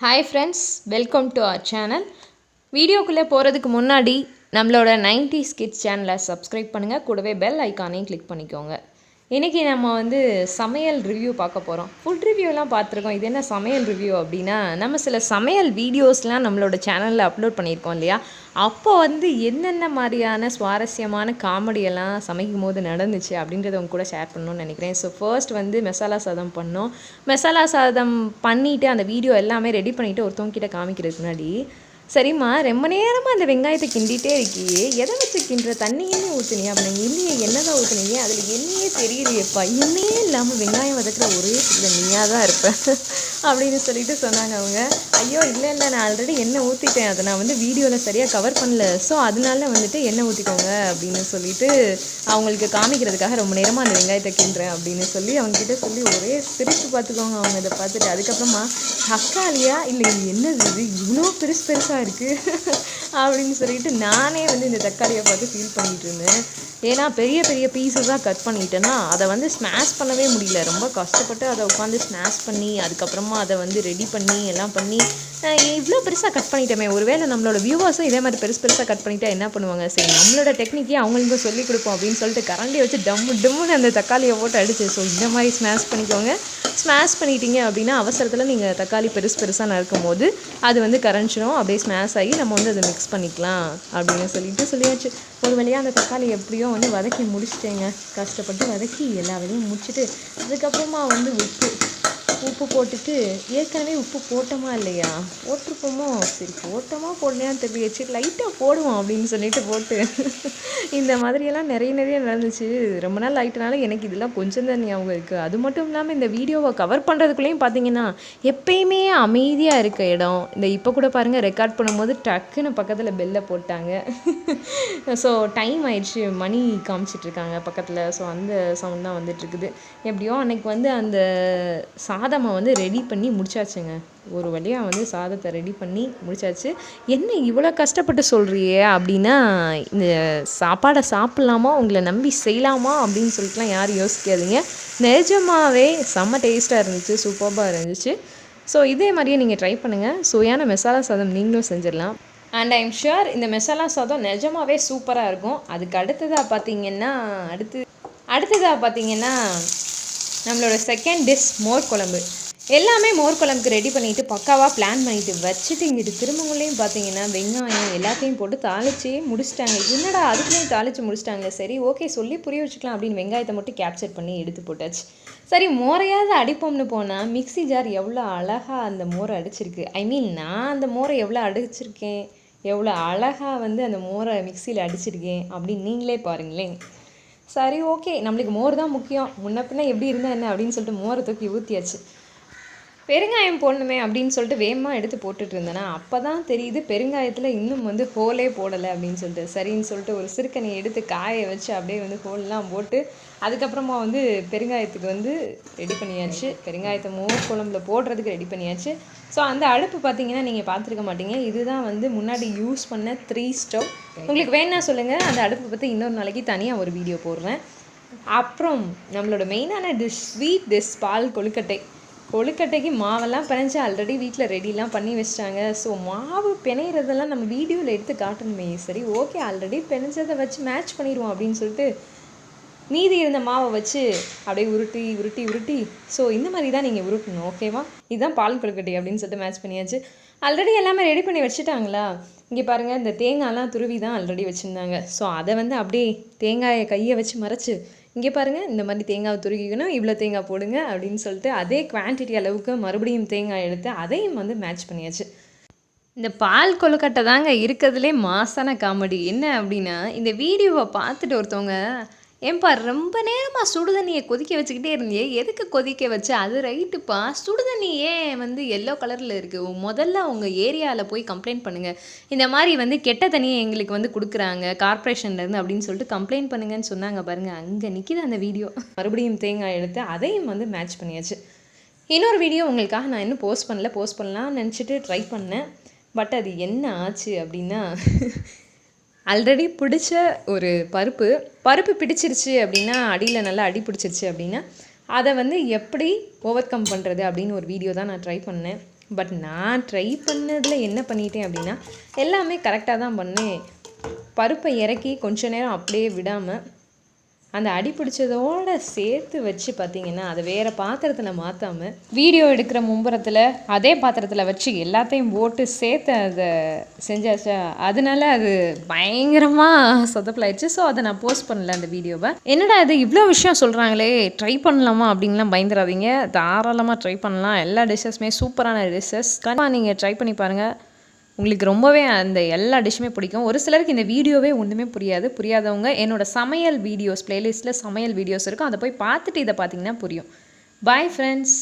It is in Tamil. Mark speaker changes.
Speaker 1: Hi friends welcome to our channel வீடியோக்குள்ளே போகிறதுக்கு முன்னாடி நம்மளோட 90s கிட்ஸ் சேனலை சப்ஸ்கிரைப் பண்ணுங்கள் கூடவே பெல் ஐக்கானையும் கிளிக் பண்ணிக்கோங்க. இன்றைக்கி நம்ம வந்து சமையல் ரிவ்யூ பார்க்க போகிறோம் ஃபுட் ரிவ்யூலாம் பார்த்துருக்கோம். இது என்ன சமையல் ரிவ்யூ அப்படின்னா நம்ம சில சமையல் வீடியோஸ்லாம் நம்மளோட சேனலில் அப்லோட் பண்ணியிருக்கோம் இல்லையா? அப்போ வந்து என்னென்ன மாதிரியான சுவாரஸ்யமான காமெடியெல்லாம் சமைக்கும் போது நடந்துச்சு அப்படின்றத உங்க கூட ஷேர் பண்ணணும்னு நினைக்கிறேன். ஸோ ஃபர்ஸ்ட் வந்து மசாலா சாதம் பண்ணோம். மசாலா சாதம் பண்ணிவிட்டு அந்த வீடியோ எல்லாமே ரெடி பண்ணிவிட்டு ஒருத்தவங்க கிட்ட காமிக்கிறதுக்கு முன்னாடி சரிம்மா ரொம்ப நேரமாக அந்த வெங்காயத்தை கிண்டிகிட்டே இருக்கியே. எதை வச்சு கிண்டுற? தண்ணி என்ன ஊற்றுனியா அப்படிங்க எண்ணியை என்ன தான் ஊற்றுனீங்க அதில் எண்ணெயே தெரியலையேப்பா எண்ணெயே இல்லாமல் வெங்காயம் வதக்குற ஒரே இல்லை நீயாக தான் இருப்பேன் அப்படின்னு சொல்லிட்டு சொன்னாங்க அவங்க. ஐயோ இல்லை இல்லை நான் ஆல்ரெடி எண்ணெய் ஊற்றிட்டேன் அதை நான் வந்து வீடியோவில் சரியாக கவர் பண்ணல. ஸோ அதனால வந்துட்டு எண்ணெய் ஊற்றிக்கோங்க அப்படின்னு சொல்லிட்டு அவங்களுக்கு காமிக்கிறதுக்காக ரொம்ப நேரமாக அந்த வெங்காயத்தை கிண்டுறேன் அப்படின்னு சொல்லி அவங்ககிட்ட சொல்லி ஒரே சிரிச்சு பார்த்துக்கோங்க அவங்க இதை பார்த்துட்டு. அதுக்கப்புறமா தக்காளியா இல்லை என்னது? இது இவ்வளோ பெருசு பெருசாக இருக்குது அப்படின்னு சொல்லிட்டு நானே வந்து இந்த தக்காளியை பார்த்து ஃபீல் பண்ணிட்டு இருந்தேன். ஏன்னா பெரிய பெரிய பீஸஸாக கட் பண்ணிட்டேன்னா அதை வந்து ஸ்மாஷ் பண்ணவே முடியல. ரொம்ப கஷ்டப்பட்டு அதை உட்காந்து ஸ்மாஷ் பண்ணி அதுக்கப்புறமா அதை வந்து ரெடி பண்ணி எல்லாம் பண்ணி இவ்வளோ பெருசாக கட் பண்ணிட்டோமே. ஒருவேளை நம்மளோட வியூவர்ஸும் இதே மாதிரி பெருசு பெருசாக கட் பண்ணிட்டா என்ன பண்ணுவாங்க? சரி நம்மளோட டெக்னிக்கே அவங்களுக்கும் சொல்லிக் கொடுப்போம் அப்படின்னு சொல்லிட்டு கரண்டி வச்சு டம்மு டம்முன்னு அந்த தக்காளியை போட்டு அடிச்சு. ஸோ இந்த மாதிரி ஸ்மாஷ் பண்ணிக்கோங்க. ஸ்மாஷ் பண்ணிட்டீங்க அப்படின்னா அவசரத்தில் நீங்கள் தக்காளி பெருசு பெருசாக நறுக்கும் போது அது வந்து கரைஞ்சிரும். அப்படியே ஸ்மாஷ் ஆகி நம்ம வந்து அதை மிக்ஸ் பண்ணிக்கலாம் அப்படின்னு சொல்லிட்டு சொல்லியாச்சு. ஒரு வழியாக அந்த தக்காளி எப்படியோ வந்து வதக்கி முடிச்சிட்டேங்க. கஷ்டப்பட்டு வதக்கி எல்லா வேலையும் முடிச்சுட்டு அதுக்கப்புறமா வந்து உப்பு. உப்பு போட்டுட்டு ஏற்கனவே உப்பு போட்டோமா இல்லையா? போட்டிருப்போமோ? சரி போட்டோமா போடலையான்னு தெரியல சரி லைட்டாக போடுவோம் அப்படின்னு சொல்லிட்டு போட்டு. இந்த மாதிரியெல்லாம் நிறைய நிறைய நடந்துச்சு. ரொம்ப நாள் ஆகிட்டனால எனக்கு இதெல்லாம் கொஞ்சம் தான் ஞாபகம் இருக்குது அது மட்டும் இல்லாமல் இந்த வீடியோவை கவர் பண்ணுறதுக்குள்ளேயும் பார்த்தீங்கன்னா எப்பயுமே அமைதியாக இருக்க இடம். இந்த இப்போ கூட பாருங்கள் ரெக்கார்ட் பண்ணும்போது டக்குன்னு பக்கத்தில் பெல்லை போட்டாங்க. ஸோ டைம் ஆயிடுச்சு. மணி காமிச்சிட்ருக்காங்க பக்கத்தில். ஸோ அந்த சவுண்ட் தான் வந்துட்டுருக்குது எப்படியோ அன்னைக்கு வந்து அந்த சாதமாக வந்து ரெடி பண்ணி முடிச்சாச்சுங்க. ஒரு வழியாக வந்து சாதத்தை ரெடி பண்ணி முடிச்சாச்சு. என்ன இவ்வளோ கஷ்டப்பட்டு சொல்கிறியே அப்படின்னா இந்த சாப்பாடை சாப்பிட்லாமா? உங்களை நம்பி செய்யலாமா? அப்படின்னு சொல்லிட்டுலாம் யாரும் யோசிக்காதீங்க. நிஜமாவே செம்ம டேஸ்ட்டாக இருந்துச்சு சூப்பராக இருந்துச்சு. ஸோ இதே மாதிரியே நீங்கள் ட்ரை பண்ணுங்கள் சுவையான மசாலா சாதம் நீங்களும் செஞ்சிடலாம். அண்ட் ஐம் ஷுர் இந்த மசாலா சாதம் நிஜமாகவே சூப்பராக இருக்கும். அதுக்கு அடுத்ததாக பார்த்தீங்கன்னா அடுத்து அடுத்ததாக பார்த்தீங்கன்னா நம்மளோட செகண்ட் டிஷ் மோர் குழம்பு. எல்லாமே மோர் குழம்புக்கு ரெடி பண்ணிவிட்டு பக்காவாக பிளான் பண்ணிவிட்டு வச்சுட்டு இங்கிட்டு திருமங்களையும் பார்த்தீங்கன்னா வெங்காயம் எல்லாத்தையும் போட்டு தாளிச்சு முடிச்சிட்டாங்க. என்னடா அதுக்குள்ளேயும் தாளிச்சு முடிச்சிட்டாங்க சரி ஓகே சொல்லி புரிய வச்சுக்கலாம் அப்படின்னு வெங்காயத்தை மட்டும் கேப்சர் பண்ணி எடுத்து போட்டாச்சு. சரி மோரையாவது அடிப்போம்னு போனால் மிக்ஸி ஜார் எவ்வளோ அழகாக அந்த மோரை அடிச்சிருக்கு. ஐ மீன் நான் அந்த மோரை எவ்வளோ அடிச்சிருக்கேன் எவ்வளோ அழகாக வந்து அந்த மோரை மிக்சியில் அடிச்சிருக்கேன் அப்படின்னு நீங்களே பாருங்களேன். சரி ஓகே. நம்மளுக்கு மோர் தான் முக்கியம். முன்ன பின்ன எப்படி இருந்தால் என்ன அப்படின்னு சொல்லிட்டு மோரை தூக்கி ஊற்றியாச்சு பெருங்காயம் போடணுமே அப்படின்னு சொல்லிட்டு வேகமாக எடுத்து போட்டுட்டு இருந்தேன்னா அப்போ தான் தெரியுது பெருங்காயத்தில் இன்னும் வந்து ஹோலே போடலை அப்படின்னு சொல்லிட்டு. சரின்னு சொல்லிட்டு ஒரு சிறுக்கனியை எடுத்து காய வச்சு அப்படியே வந்து ஹோல்லாம் போட்டு அதுக்கப்புறமா வந்து பெருங்காயத்துக்கு வந்து ரெடி பண்ணியாச்சு. பெருங்காயத்தை மோர் குழம்புல போடுறதுக்கு ரெடி பண்ணியாச்சு. ஸோ அந்த அடுப்பு பார்த்தீங்கன்னா நீங்கள் பார்த்துருக்க மாட்டீங்க. இதுதான் வந்து முன்னாடி யூஸ் பண்ண த்ரீ ஸ்டவ் உங்களுக்கு வேணா சொல்லுங்கள் அந்த அடுப்பை பற்றி இன்னொரு நாளைக்கு தனியாக ஒரு வீடியோ போடுறேன். அப்புறம் நம்மளோட மெயினான டிஷ் ஸ்வீட் டிஷ் பால் கொழுக்கட்டை. கொழுக்கட்டைக்கு மாவெல்லாம் பிணைஞ்சு ஆல்ரெடி வீட்டில் ரெடிலாம் பண்ணி வச்சிட்டாங்க. ஸோ மாவு பிணையிறதெல்லாம் நம்ம வீடியோவில் எடுத்து காட்டணுமே. சரி ஓகே ஆல்ரெடி பிணைஞ்சதை வச்சு மேட்ச் பண்ணிடுவோம் அப்படின்னு சொல்லிட்டு மீதி இருந்த மாவை வச்சு அப்படியே உருட்டி உருட்டி உருட்டி. ஸோ இந்த மாதிரி தான் நீங்கள் உருட்டணும் ஓகேவா இதுதான் பால் கொழுக்கட்டை அப்படின்னு சொல்லிட்டு மேட்ச் பண்ணியாச்சு. ஆல்ரெடி எல்லாமே ரெடி பண்ணி வச்சுட்டாங்களா? இங்கே பாருங்கள் இந்த தேங்காய்லாம் துருவி தான் ஆல்ரெடி வச்சுருந்தாங்க. ஸோ அதை வந்து அப்படியே தேங்காயை கையை வச்சு மறைச்சு இங்கே பாருங்கள் இந்த மாதிரி தேங்காய் துருக்கிக்கணும் இவ்வளோ தேங்காய் போடுங்க அப்படின்னு சொல்லிட்டு அதே குவான்டிட்டி அளவுக்கு மறுபடியும் தேங்காய் எடுத்து அதையும் வந்து மேட்ச் பண்ணியாச்சு. இந்த பால் கொழுக்கட்டை தாங்க இருக்கிறதுலே மாசான காமெடி. என்ன அப்படின்னா இந்த வீடியோவை பார்த்துட்டு ஒருத்தவங்க ஏன்பா ரொம்ப நேரமாக சுடுதண்ணியை கொதிக்க வச்சுக்கிட்டே இருந்தியே? எதுக்கு கொதிக்க வச்சு? அது ரைட்டுப்பா. சுடுதண்ணி ஏன் வந்து எல்லோ கலரில் இருக்குது முதல்ல உங்கள் ஏரியாவில் போய் கம்ப்ளைண்ட் பண்ணுங்கள் இந்த மாதிரி வந்து கெட்ட தண்ணியை எங்களுக்கு வந்து கொடுக்குறாங்க கார்ப்பரேஷன்லேருந்து அப்படின்னு சொல்லிட்டு கம்ப்ளைண்ட் பண்ணுங்கன்னு சொன்னாங்க பாருங்கள் அங்கே நிற்கிது அந்த வீடியோ மறுபடியும் தேங்காய் எடுத்து அதையும் வந்து மேட்ச் பண்ணியாச்சு. இன்னொரு வீடியோ உங்களுக்காக நான் இன்னும் போஸ்ட் பண்ணல. போஸ்ட் பண்ணலாம்னு நினச்சிட்டு ட்ரை பண்ணேன். பட் அது என்ன ஆச்சு அப்படின்னா ஆல்ரெடி பிடிச்ச ஒரு பருப்பு. பருப்பு பிடிச்சிருச்சு அப்படின்னா அடியில் நல்லா அடி பிடிச்சிருச்சு அப்படின்னா அதை வந்து எப்படி ஓவர் கம் பண்ணுறது அப்படின்னு ஒரு வீடியோ தான் நான் ட்ரை பண்ணேன். பட் நான் ட்ரை பண்ணதில் என்ன பண்ணிட்டேன் அப்படின்னா எல்லாமே கரெக்டாக தான் பண்ணேன். பருப்பை இறக்கி கொஞ்ச நேரம் அப்படியே விடாமல் அந்த அடி பிடிச்சதோட சேர்த்து வச்சு பார்த்தீங்கன்னா அதை வேறு பாத்திரத்தில் மாற்றாமல் வீடியோ எடுக்கிற மும்புறத்தில் அதே பாத்திரத்தில் வச்சு எல்லாத்தையும் போட்டு சேர்த்து அதை செஞ்சாச்சா? அதனால அது பயங்கரமாக சொதப்பலாயிடுச்சு. ஸோ அதை நான் போஸ்ட் பண்ணல அந்த வீடியோவை என்னடா இது? இவ்வளோ விஷயம் சொல்கிறாங்களே ட்ரை பண்ணலாமா? அப்படின்லாம் பயந்துடாதீங்க தாராளமாக ட்ரை பண்ணலாம். எல்லா டிஷ்ஷஸுமே சூப்பரான டிஷ்ஷஸ் கண்டிப்பாக நீங்கள் ட்ரை பண்ணி பாருங்கள் உங்களுக்கு ரொம்பவே அந்த எல்லா டிஷ்ஷுமே பிடிக்கும். ஒரு சிலருக்கு இந்த வீடியோவே ஒன்றுமே புரியாது. புரியாதவங்க என்னோட சமையல் வீடியோஸ் ப்ளேலிஸ்ட்டில் சமையல் வீடியோஸ் இருக்கும். அதை போய் பார்த்துட்டு இதை பார்த்தீங்கன்னா புரியும். Bye friends